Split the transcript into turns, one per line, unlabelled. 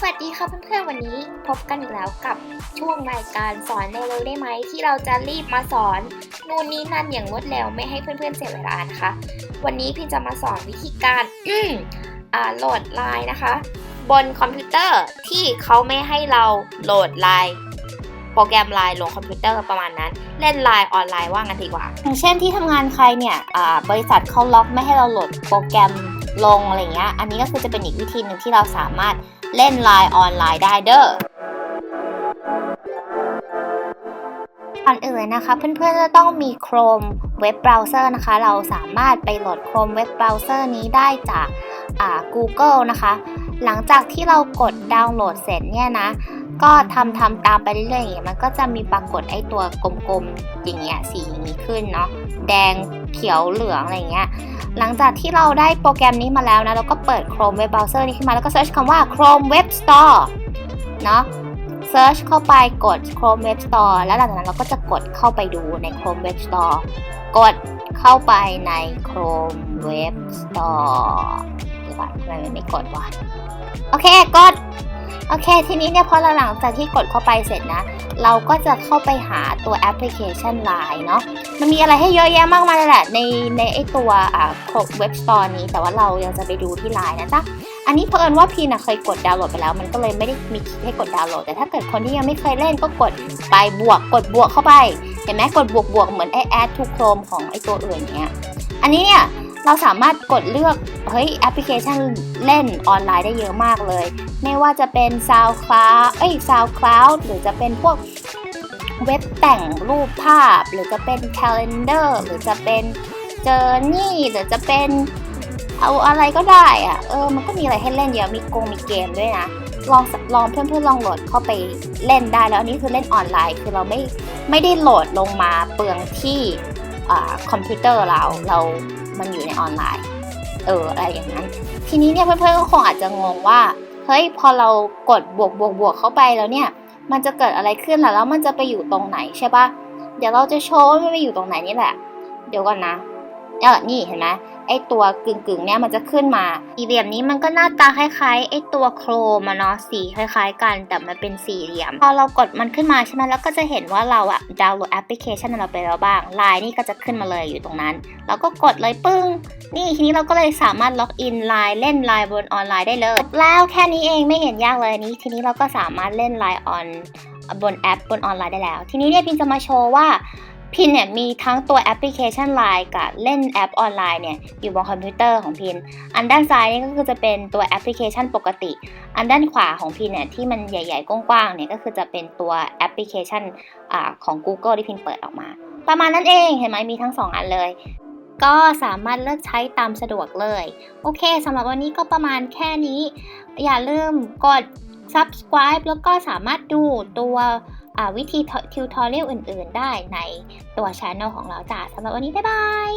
สวัสดีค่ะเพื่อนๆวันนี้พบกันอีกแล้วกับช่วงรายการสอนเร็วๆได้ไหมที่เราจะรีบมาสอนนู่นนี่นั่นอย่างรวดเร็วไม่ให้เพื่อนๆเสียเวลานะคะ วันนี้พี่จะมาสอนวิธีการอืมอ่าโหลดไลน์นะคะ บนคอมพิวเตอร์ที่เขาไม่ให้เราโหลดไลน์โปรแกรมไลน์ลงคอมพิวเตอร์ประมาณนั้น เล่นไลน์ออนไลน์ว่างันดีกว่า
อย่างเช่นที่ทำงานใครเนี่ยบริษัทเขาล็อกไม่ให้เราโหลดโปรแกรมลงอะไรเงี้ยอันนี้ก็คือจะเป็นอีกวิธีหนึ่งที่เราสามารถ เล่นไลน์ออนไลน์ได้เด้อก่อนอื่นนะคะ เพื่อนๆจะต้องมี Chrome เว็บเบราว์เซอร์นะคะ เราสามารถไปโหลด Chrome เว็บเบราว์เซอร์นี้ได้จากอ่า Google นะคะ หลังจากที่เรากดดาวน์โหลดเสร็จเนี่ยนะ ก็ทำทำตามไปเรื่อยๆอย่างเงี้ยมันก็จะมีปรากฏไอ้ตัวกลมๆอย่างเงี้ยสีอย่างนี้ขึ้นเนาะแดงเขียวเหลืองอะไรเงี้ยหลังจากที่เราได้โปรแกรมนี้มาแล้วนะเราก็เปิด Chrome Web Browser นี้ขึ้นมาแล้วก็เซิร์ชคำว่า Chrome Web Store เนาะเซิร์ชเข้าไปกด Chrome Web Store แล้วหลังจากนั้นเราก็จะกดเข้าไปดูใน Chrome Web Store กดเข้าไปใน Chrome Web Store วก่อนทำไมมันไม่กดวะโอเคกดโอเค ทีนี้เนี่ยพอเราหลังจากที่กดเข้าไปเสร็จนะ เราก็จะเข้าไปหาตัวแอปพลิเคชัน Line เนาะมันมีอะไรให้เยอะแยะมากมายเลยแหละ ในในไอตัวอ่าเว็บสตอร์นี้ แต่ว่าเรายังจะไปดูที่ Line นะจ๊ะอันนี้เพิ่นว่าพีนะเคยกดดาวน์โหลดไปแล้ว มันก็เลยไม่ได้มีคลิกให้กดดาวน์โหลด แต่ถ้าเกิดคนที่ยังไม่เคยเล่นก็กดไปบวกกดบวกเข้าไป เห็นไหมกดบวกบวกเหมือนไอแอดทูโครมของไอตัวอื่นเนี้ยอันนี้เนี่ย เราสามารถกดเลือกเฮ้ยแอปพลิเคชันเล่นออนไลน์ได้เยอะมากเลย ไม่ว่าจะเป็น SoundCloud เอ้ย SoundCloud หรือจะเป็นพวกเว็บแต่งรูปภาพ หรือจะเป็น Calendar หรือจะเป็น Journey หรือจะเป็นเอาอะไรก็ได้อะเออ มันก็มีอะไรให้เล่นเยอะมีกงมีเกมด้วยนะลองลองเพื่อนๆลองโหลดเข้าไปเล่นได้แล้วอันนี้คือเล่นออนไลน์ คือเราไม่ไม่ได้โหลดลงมาเปลืองที่อคอมพิวเตอร์เราเรา มันอยู่ในออนไลน์ เอออะไรอย่างนั้น ทีนี้เนี่ยเพื่อนๆก็คงอาจจะงงว่า เฮ้ยพอเรากดบวกบวกบวกเข้าไปแล้วเนี่ย มันจะเกิดอะไรขึ้นล่ะแล้วมันจะไปอยู่ตรงไหนใช่ปะเดี๋ยวเราจะโชว์ว่ามันไปอยู่ตรงไหนนี่แหละ เดี๋ยวก่อนนะ เออนี่เห็นไหมไอตัวกึ่งกึ่งเนี่ยมันจะขึ้นมา อีเหลี่ยมนี้มันก็หน้าตาคล้ายๆไอตัวโครมอะเนาะสีคล้ายๆ กัน แต่มันเป็นสี่เหลี่ยม พอเรากดมันขึ้นมาใช่ไหมแล้วก็จะเห็นว่าเราอะดาวน์โหลดแอปพลิเคชันเราไปแล้วบ้างไลน์นี่ก็จะขึ้นมาเลยอยู่ตรงนั้น แล้วก็กดเลยปึ้ง นี่ทีนี้เราก็เลยสามารถล็อกอินไลน์เล่นไลน์บนออนไลน์ได้เลย แล้วแค่นี้เองไม่เห็นยากเลยนี้ ทีนี้เราก็สามารถเล่นไลน์ออนบนแอปบนออนไลน์ได้แล้ว ทีนี้เนี่ยพินจะมาโชว์ว่า พินเนี่ยมีทั้งตัวแอปพลิเคชันไลน์กับเล่นแอปออนไลน์เนี่ยอยู่บนคอมพิวเตอร์ของพิน อันด้านซ้ายนี่ก็คือจะเป็นตัวแอปพลิเคชันปกติ อันด้านขวาของพินเนี่ยที่มันใหญ่ๆกว้างๆเนี่ยก็คือจะเป็นตัวแอปพลิเคชันอของ Google ที่พินเปิดออกมา ประมาณนั้นเองเห็นไหมมีทั้งสองอันเลย ก็สามารถเลือกใช้ตามสะดวกเลย โอเคสำหรับวันนี้ก็ประมาณแค่นี้ อย่าลืมกด subscribe แล้วก็สามารถดูตัว วิธีทิวทอเรียลอื่น ๆ ได้ในตัวชานอลของเราจ้าสำหรับวันนี้ บ๊ายบาย